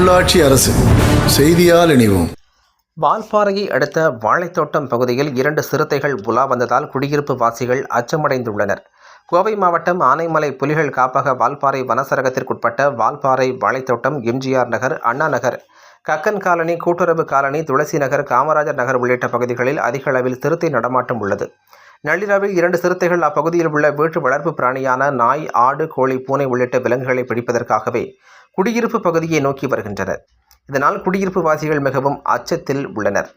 உள்ளாட்சி அரசு. செய்தியால் இணைவோம். வால்பாறையை அடுத்த வாழைத்தோட்டம் பகுதியில் இரண்டு சிறுத்தைகள் உலா வந்ததால் குடியிருப்பு வாசிகள் அச்சமடைந்துள்ளனர். கோவை மாவட்டம் ஆனைமலை புலிகள் காப்பக வால்பாறை வனசரகத்திற்குட்பட்ட வால்பாறை வாழைத்தோட்டம் எம்ஜிஆர் நகர் அண்ணா நகர். கக்கன் காலனி கூட்டுறவு காலனி துளசி நகர் காமராஜர் நகர் உள்ளிட்ட பகுதிகளில் அதிக அளவில் சிறுத்தை நடமாட்டம் உள்ளது. நள்ளிரவில் இரண்டு சிறுத்தைகள் அப்பகுதியில் உள்ள வீட்டு வளர்ப்பு பிராணியான நாய் ஆடு கோழி பூனை உள்ளிட்ட விலங்குகளை பிடிப்பதற்காகவே குடியிருப்பு பகுதியை நோக்கி வருகின்றனர். இதனால் குடியிருப்பு வாசிகள் மிகவும் அச்சத்தில் உள்ளனர்.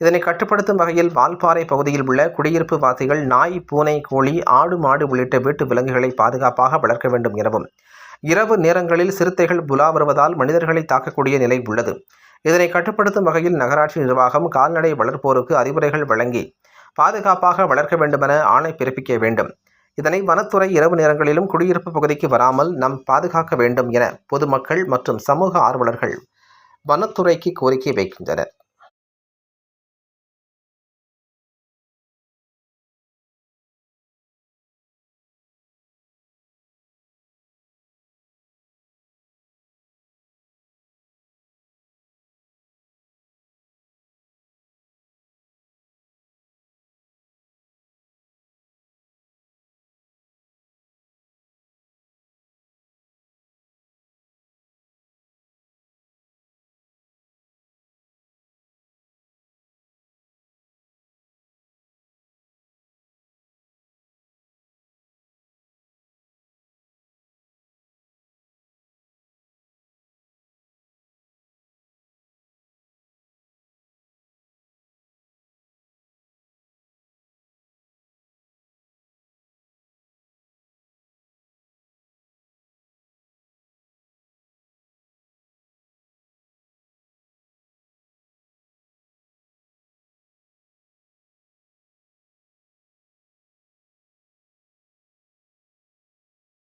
இதனை கட்டுப்படுத்தும் வகையில் வால்பாறை பகுதியில் உள்ள குடியிருப்பு வாசிகள் நாய் பூனை கோழி ஆடு மாடு உள்ளிட்ட வீட்டு விலங்குகளை பாதுகாப்பாக வளர்க்க வேண்டும் எனவும் இரவு நேரங்களில் சிறுத்தைகள் புலா வருவதால் மனிதர்களை தாக்கக்கூடிய நிலை உள்ளது. இதனை கட்டுப்படுத்தும் வகையில் நகராட்சி நிர்வாகம் கால்நடை வளர்ப்போருக்கு அறிவுரைகள் வழங்கி பாதுகாப்பாக வளர்க்க வேண்டுமென ஆணை பிறப்பிக்க வேண்டும். இதனை வனத்துறை இரவு நேரங்களிலும் குடியிருப்பு பகுதிக்கு வராமல் நம் பாதுகாக்க வேண்டும் என பொதுமக்கள் மற்றும் சமூக ஆர்வலர்கள் வனத்துறைக்கு கோரிக்கை வைக்கின்றனர்.